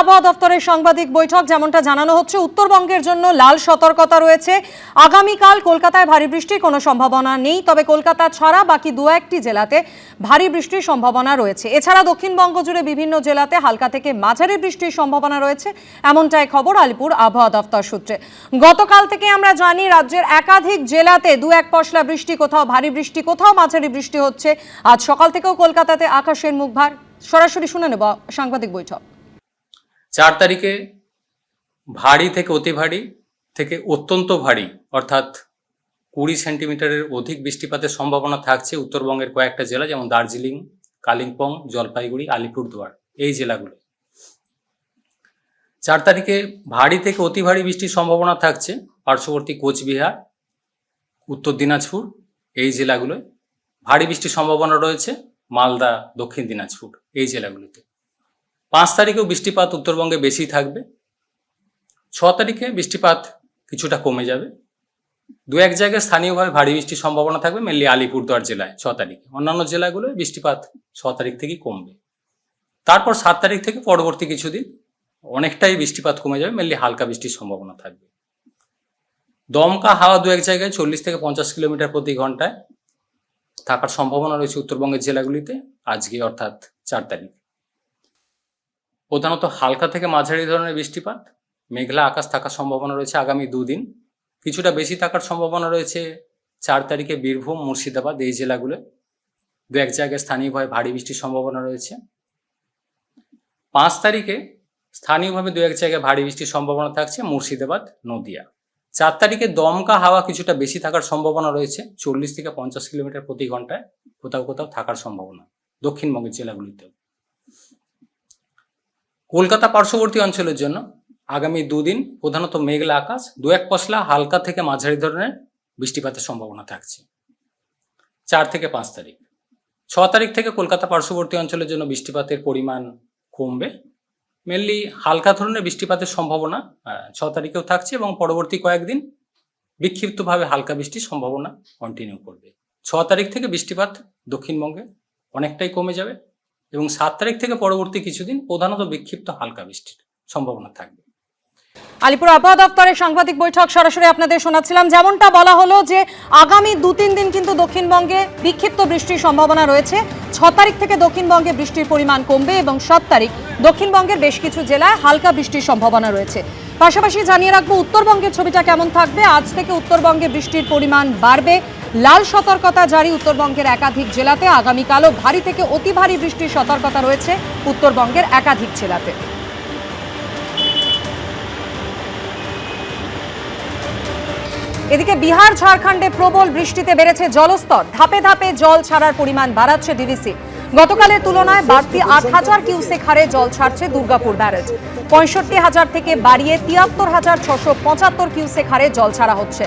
আবহাওয়া দপ্তরের সাংবাদিক বৈঠক, যেমনটা জানানো হচ্ছে, উত্তরবঙ্গের জন্য লাল সতর্কতা রয়েছে। আগামীকাল কলকাতায় ভারী বৃষ্টির কোনো সম্ভাবনা নেই, তবে কলকাতা ছাড়া বাকি দু একটি জেলাতে ভারী বৃষ্টির সম্ভাবনা রয়েছে। এছাড়া দক্ষিণবঙ্গ জুড়ে বিভিন্ন জেলাতে হালকা থেকে মাঝারি বৃষ্টির সম্ভাবনা রয়েছে এমনটাই খবর আলিপুর আবহাওয়া দপ্তর সূত্রে। গতকাল থেকে আমরা জানি, রাজ্যের একাধিক জেলাতে দু এক পশলা বৃষ্টি কোথাও ভারী বৃষ্টি, কোথাও মাঝারি বৃষ্টি হচ্ছে। আজ সকাল থেকেও কলকাতাতে আকাশের মুখ ভার। সরাসরি শুনে নেব সাংবাদিক বৈঠক। চার তারিখে ভারী থেকে অতি ভারী থেকে অত্যন্ত ভারী, অর্থাৎ কুড়ি সেন্টিমিটারের অধিক বৃষ্টিপাতের সম্ভাবনা থাকছে উত্তরবঙ্গের কয়েকটা জেলা, যেমন দার্জিলিং, কালিম্পং, জলপাইগুড়ি, আলিপুরদুয়ার, এই জেলাগুলো। চার তারিখে ভারী থেকে অতি ভারী বৃষ্টির সম্ভাবনা থাকছে পার্শ্ববর্তী কোচবিহার, উত্তর দিনাজপুর, এই জেলাগুলোয়। ভারী বৃষ্টির সম্ভাবনা রয়েছে মালদা, দক্ষিণ দিনাজপুর, এই জেলাগুলিতে। পাঁচ তারিখেও বৃষ্টিপাত উত্তরবঙ্গে বেশি থাকবে। ছ তারিখে বৃষ্টিপাত কিছুটা কমে যাবে। দু এক জায়গায় স্থানীয়ভাবে ভারী বৃষ্টির সম্ভাবনা থাকবে মেনলি আলিপুরদুয়ার জেলায় ছ তারিখে। অন্যান্য জেলাগুলোয় বৃষ্টিপাত ছ তারিখ থেকেই কমবে। তারপর সাত তারিখ থেকে পরবর্তী কিছুদিন অনেকটাই বৃষ্টিপাত কমে যাবে মেনলি হালকা বৃষ্টির সম্ভাবনা থাকবে। দমকা হাওয়া দু এক জায়গায় চল্লিশ থেকে পঞ্চাশ কিলোমিটার প্রতি ঘন্টায় থাকার সম্ভাবনা রয়েছে উত্তরবঙ্গের জেলাগুলিতে আজকে অর্থাৎ চার তারিখ। প্রধানত হালকা থেকে মাঝারি ধরনের বৃষ্টিপাত, মেঘলা আকাশ থাকার সম্ভাবনা রয়েছে আগামী দুদিন। কিছুটা বেশি থাকার সম্ভাবনা রয়েছে চার তারিখে বীরভূম, মুর্শিদাবাদ এই জেলাগুলো। দু এক জায়গায় স্থানীয়ভাবে ভারী বৃষ্টির সম্ভাবনা রয়েছে। পাঁচ তারিখে স্থানীয়ভাবে দু এক জায়গায় ভারী বৃষ্টির সম্ভাবনা থাকছে, মুর্শিদাবাদ, নদিয়া। চার তারিখে দমকা হাওয়া কিছুটা বেশি থাকার সম্ভাবনা রয়েছে, চল্লিশ থেকে পঞ্চাশ কিলোমিটার প্রতি ঘন্টায় কোথাও কোথাও থাকার সম্ভাবনা দক্ষিণবঙ্গের জেলাগুলিতেও। কলকাতা পার্শ্ববর্তী অঞ্চলের জন্য আগামী দুদিন প্রধানত মেঘলা আকাশ, দু এক পশলা হালকা থেকে মাঝারি ধরনের বৃষ্টিপাতের সম্ভাবনা থাকছে। চার থেকে পাঁচ তারিখ। ছ তারিখ থেকে কলকাতা পার্শ্ববর্তী অঞ্চলের জন্য বৃষ্টিপাতের পরিমাণ কমবে। মেনলি হালকা ধরনের বৃষ্টিপাতের সম্ভাবনা ছ তারিখেও থাকছে এবং পরবর্তী কয়েকদিন বিক্ষিপ্তভাবে হালকা বৃষ্টির সম্ভাবনা কন্টিনিউ করবে। ছ তারিখ থেকে বৃষ্টিপাত দক্ষিণবঙ্গে অনেকটাই কমে যাবে। এবং সাত তারিখ থেকে পরবর্তী কিছুদিন প্রধানত বিক্ষিপ্ত হালকা বৃষ্টির সম্ভাবনা থাকবে। আলিপুর আবহাওয়া দপ্তরের সাংবাদিক বৈঠক সরাসরি আপনাদের শোনাচ্ছিলাম। যেমনটা বলা হলো যে আগামী দু তিন দিন কিন্তু দক্ষিণবঙ্গে বিক্ষিপ্ত বৃষ্টির সম্ভাবনা রয়েছে। ছ তারিখ থেকে দক্ষিণবঙ্গে বৃষ্টির পরিমাণ কমবে এবং সাত তারিখ দক্ষিণবঙ্গের বেশ কিছু জেলায় হালকা বৃষ্টির সম্ভাবনা রয়েছে। পাশাপাশি জানিয়ে রাখব, উত্তরবঙ্গের ছবিটা কেমন থাকবে? আজ থেকে উত্তরবঙ্গে বৃষ্টির পরিমাণ বাড়বে। লাল সতর্কতা জারি উত্তরবঙ্গের একাধিক জেলাতে। আগামীকালও ভারী থেকে অতি ভারী বৃষ্টির সতর্কতা রয়েছে উত্তরবঙ্গের একাধিক জেলাতে। এদিকে বিহার, ঝাড়খণ্ডে প্রবল বৃষ্টিতে বেড়েছে জলস্তর। ধাপে ধাপে জল ছাড়ার পরিমাণ বাড়াচ্ছে ডিভিসি। গতকালের তুলনায় বাড়তি আট হাজার কিউসেক হারে জল ছাড়ছে দুর্গাপুর ব্যারেজ। পঁয়ষট্টি হাজার থেকে বাড়িয়ে তিয়াত্তর হাজার ছশো পঁচাত্তর কিউসেক হারে জল ছাড়া হচ্ছে।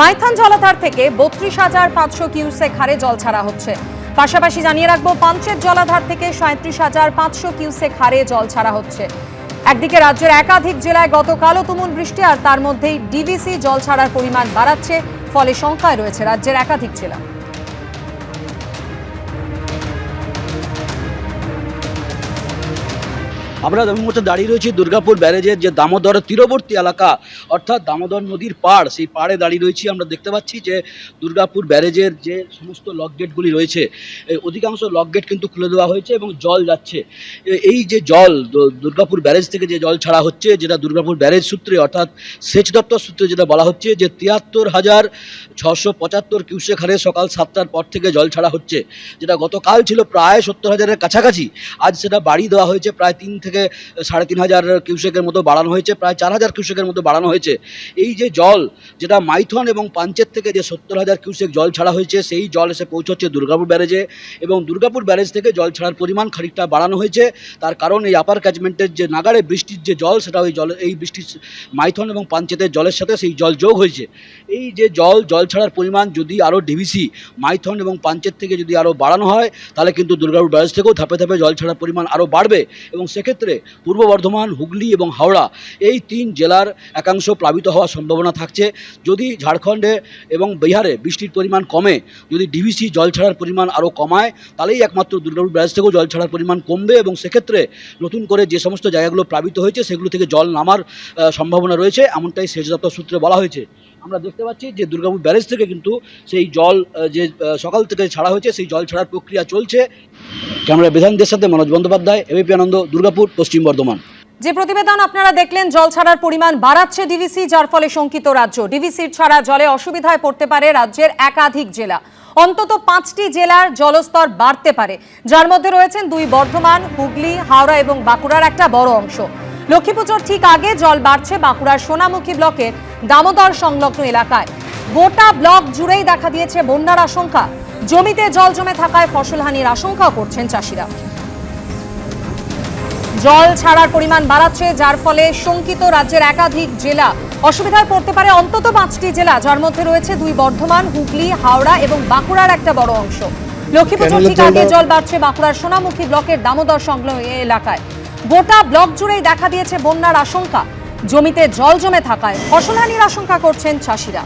মাইথান জলাধার থেকে বত্রিশ হাজার পাঁচশো কিউসেক হারে জল ছাড়া হচ্ছে। পাশাপাশি জানিয়ে রাখব পাঞ্চের জলাধার থেকে সাঁত্রিশ হাজার পাঁচশো কিউসেক হারে জল ছাড়া হচ্ছে। একদিকে রাজ্যের একাধিক জেলায় গতকালও তুমুল বৃষ্টি আর তার মধ্যেই ডিবিসি জল ছাড়ার পরিমাণ বাড়াচ্ছে, ফলে সংখ্যায় রয়েছে রাজ্যের একাধিক জেলা। আমরা এই মুহূর্তে দাঁড়িয়ে রয়েছি, দুর্গাপুর ব্যারেজের যে দামোদর তীরবর্তী এলাকা, অর্থাৎ দামোদর নদীর পাড়, সেই পাড়ে দাঁড়িয়ে রয়েছি আমরা দেখতে পাচ্ছি যে দুর্গাপুর ব্যারেজের যে সমস্ত লক গেটগুলি রয়েছে অধিকাংশ লক গেট কিন্তু খুলে দেওয়া হয়েছে এবং জল যাচ্ছে। এই যে জল দুর্গাপুর ব্যারেজ থেকে যে জল ছাড়া হচ্ছে, যেটা দুর্গাপুর ব্যারেজ সূত্রে, অর্থাৎ সেচ দপ্তর সূত্রে যেটা বলা হচ্ছে যে তিয়াত্তর হাজার ছশো পঁচাত্তর কিউসেক হারে সকাল সাতটার পর থেকে জল ছাড়া হচ্ছে, যেটা গতকাল ছিল প্রায় সত্তর হাজারের কাছাকাছি, আজ সেটা বাড়িয়ে দেওয়া হয়েছে প্রায় তিন থেকে সাড়ে তিন হাজার কিউসেকের মতো বাড়ানো হয়েছে, প্রায় চার হাজার কিউসেকের মতো বাড়ানো হয়েছে। এই যে জল, যেটা মাইথন এবং পাঞ্চের থেকে যে সত্তর হাজার কিউসেক জল ছাড়া হয়েছে, সেই জল এসে পৌঁছচ্ছে দুর্গাপুর ব্যারেজে এবং দুর্গাপুর ব্যারেজ থেকে জল ছাড়ার পরিমাণ খানিকটা বাড়ানো হয়েছে। তার কারণ এই আপার ক্যাচমেন্টের যে নাগারে বৃষ্টির যে জল, সেটা ওই জল, এই বৃষ্টির মাইথন এবং পাঞ্চেতের জলের সাথে সেই জল যোগ হয়েছে। এই যে জল জল ছাড়ার পরিমাণ যদি আরও ডিভিসি মাইথন এবং পাঞ্চের থেকে যদি আরও বাড়ানো হয়, তাহলে কিন্তু দুর্গাপুর ব্যারেজ থেকেও ধাপে ধাপে জল ছাড়ার পরিমাণ আরও বাড়বে এবং সেক্ষেত্রে সেক্ষেত্রে পূর্ব বর্ধমান, হুগলি এবং হাওড়া এই তিন জেলার একাংশ প্লাবিত হওয়ার সম্ভাবনা থাকছে। যদি ঝাড়খণ্ডে এবং বিহারে বৃষ্টির পরিমাণ কমে, যদি ডিভিসি জল ছাড়ার পরিমাণ আরও কমায়, তাহলেই একমাত্র দুর্গাপুর ব্যারেজ থেকেও জল ছাড়ার পরিমাণ কমবে এবং সেক্ষেত্রে নতুন করে যে সমস্ত জায়গাগুলো প্লাবিত হয়েছে, সেগুলো থেকে জল নামার সম্ভাবনা রয়েছে। এমনটাই সেচ দপ্তর সূত্রে বলা হয়েছে। আমরা দেখতে পাচ্ছি যে দুর্গাপুর ব্যারেজ থেকে কিন্তু সেই জল যে সকাল থেকে ছাড়া হয়েছে, সেই জল ছাড়ার প্রক্রিয়া চলছে। ক্যামেরা বিধানদের সাথে মনোজ বন্দ্যোপাধ্যায় এবিপি আনন্দ, দুর্গাপুর, পশ্চিম বর্ধমান। যে প্রতিবেদন আপনারা দেখলেন, জল ছাড়ার পরিমাণ বাড়াচ্ছে ডিভিসি যার ফলে শঙ্কিত রাজ্য। ডিভিসির ছাড়া জলে অসুবিধায় পড়তে পারে রাজ্যের একাধিক জেলা। অন্তত পাঁচটি জেলার জলস্তর বাড়তে পারে। যার মধ্যে রয়েছেন দুই বর্ধমান, হুগলি, হাওড়া এবং বাঁকুড়ার একটা বড় অংশ। লক্ষ্মী পুজোর ঠিক আগে জল বাড়ছে বাঁকুড়ার সোনামুখী ব্লকের দামোদর সংলগ্ন এলাকায়। গোটা ব্লক জুড়েই দেখা দিয়েছে বন্যার আশঙ্কা। জমিতে জল জমে থাকায় ফসলহানির আশঙ্কাও করছেন চাষিরা। জল ছাড়ার পরিমাণ বাড়াচ্ছে যার ফলে শঙ্কিত রাজ্যের একাধিক জেলা অসুবিধায় পড়তে পারে অন্তত পাঁচটি জেলা যার মধ্যে রয়েছে দুই বর্ধমান হুগলি হাওড়া এবং বাঁকুড়ার একটা বড় অংশ। লক্ষ্মী পুজোর ঠিক আগে জল বাড়ছে বাঁকুড়ার সোনামুখী ব্লকের দামোদর সংলগ্ন এলাকায়। গোটা ব্লক জুড়েই দেখা দিয়েছে বন্যার আশঙ্কা। জমিতে জল জমে থাকায় ফসলহানির আশঙ্কা করছেন চাষিরা।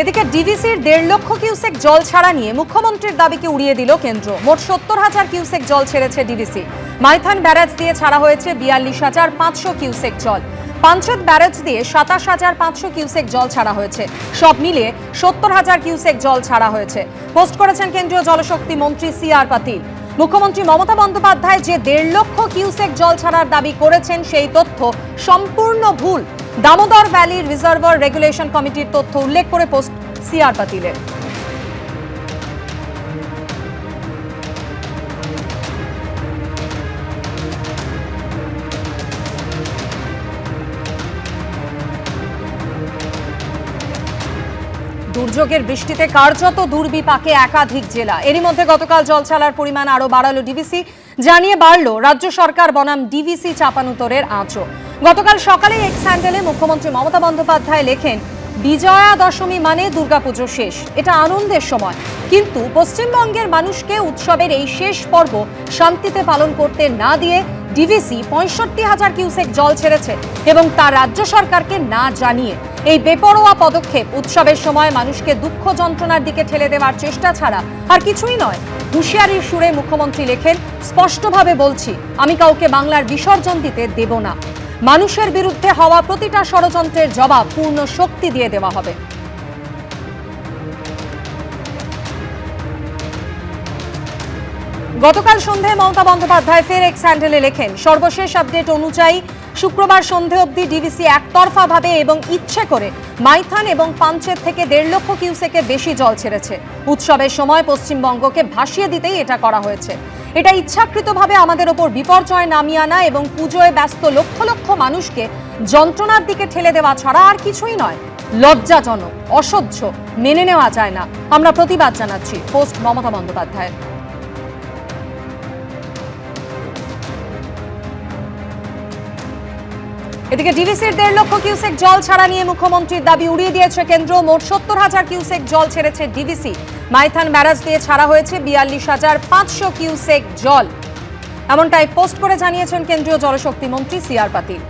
এদিকে ডিভিসির দেড় লক্ষ কিউসেক জল ছাড়া নিয়ে মুখ্যমন্ত্রীর দাবিকে উড়িয়ে দিল কেন্দ্র। মোট সত্তর হাজার কিউসেক জল ছেড়েছে ডিভিসি। মাইথান ব্যারাজ দিয়ে ছাড়া হয়েছে বিয়াল্লিশ হাজার পাঁচশো কিউসেক জল। পাঞ্চেত ব্যারেজ দিয়ে সাতাশ হাজার পাঁচশো কিউসেক জল ছাড়া হয়েছে। সব মিলিয়ে সত্তর হাজার কিউসেক জল ছাড়া হয়েছে। পোস্ট করেছেন কেন্দ্রীয় জলশক্তি মন্ত্রী সি আর পাতিল। মুখ্যমন্ত্রী মমতা বন্দ্যোপাধ্যায় যে দেড় লক্ষ কিউসেক জল ছাড়ার দাবি করেছেন, সেই তথ্য সম্পূর্ণ ভুল। দামোদর ভ্যালি রিজার্ভার রেগুলেশন কমিটির তথ্য উল্লেখ করে পোস্ট সিআর পাতিলের। দুর্যোগের বৃষ্টিতে কার্যত দুর্বিপাকে একাধিক জেলা। এরই মধ্যে গতকাল জল ছাড়ার পরিমাণ আরও বাড়ালো ডিভিসি, জানিয়ে বাড়লো রাজ্য সরকার বনাম ডিভিসি চাপানুতরের আঁচো গতকাল সকালে এক হ্যান্ডেলে মুখ্যমন্ত্রী মমতা বন্দ্যোপাধ্যায় লেখেন, বিজয়া দশমী মানে দুর্গাপুজো শেষ। এটা আনন্দের সময়। কিন্তু পশ্চিমবঙ্গের মানুষকে উৎসবের এই শেষ পর্ব শান্তিতে পালন করতে না দিয়ে ডিভিসি পঁয়ষট্টি হাজার কিউসেক জল ছেড়েছে এবং তা রাজ্য সরকারকে না জানিয়ে এই বেপরোয়া পদক্ষেপ উৎসবের সময় মানুষকে দুঃখ যন্ত্রণার দিকে ঠেলে দেওয়ার চেষ্টা ছাড়া আর কিছুই নয়। হুঁশিয়ারির সুরে মুখ্যমন্ত্রী লেখেন, স্পষ্টভাবে বলছি, আমি কাউকে বাংলার বিসর্জন দিতে দেব না। মানুষের বিরুদ্ধে হওয়া প্রতিটা ষড়যন্ত্রের জবাব পূর্ণ শক্তি দিয়ে দেওয়া হবে। গতকাল সন্ধ্যায় মমতা বন্দ্যোপাধ্যায় ফের এক্স হ্যান্ডেলে লেখেন, সর্বশেষ আপডেট অনুযায়ী শুক্রবার সন্ধে অবধি ডিভিসি একতরফাভাবে এবং ইচ্ছে করে মাইথান এবং পাঞ্চের থেকে দেড় লক্ষ কিউসেকের বেশি জল ছেড়েছে। উৎসবের সময় পশ্চিমবঙ্গকে ভাসিয়ে দিতেই এটা করা হয়েছে। এটা ইচ্ছাকৃতভাবে আমাদের ওপর বিপর্যয় নামিয়ে আনা এবং পুজোয় ব্যস্ত লক্ষ লক্ষ মানুষকে যন্ত্রণার দিকে ঠেলে দেওয়া ছাড়া আর কিছুই নয়। লজ্জাজনক, অসহ্য, মেনে নেওয়া যায় না। আমরা প্রতিবাদ জানাচ্ছি পোস্ট মমতা বন্দ্যোপাধ্যায় এদিকে ডিভিসির দেড় লক্ষ কিউসেক জল ছাড়া নিয়ে মুখ্যমন্ত্রীর দাবি উড়িয়ে দিয়েছে কেন্দ্র। মোট সত্তর হাজার কিউসেক জল ছেড়েছে ডিভিসি মাইথান ব্যারাজ দিয়ে ছাড়া হয়েছে বিয়াল্লিশ হাজার পাঁচশো কিউসেক জল। এমনটাই পোস্ট করে জানিয়েছেন কেন্দ্রীয় জলশক্তি মন্ত্রী সি আর পাতিল।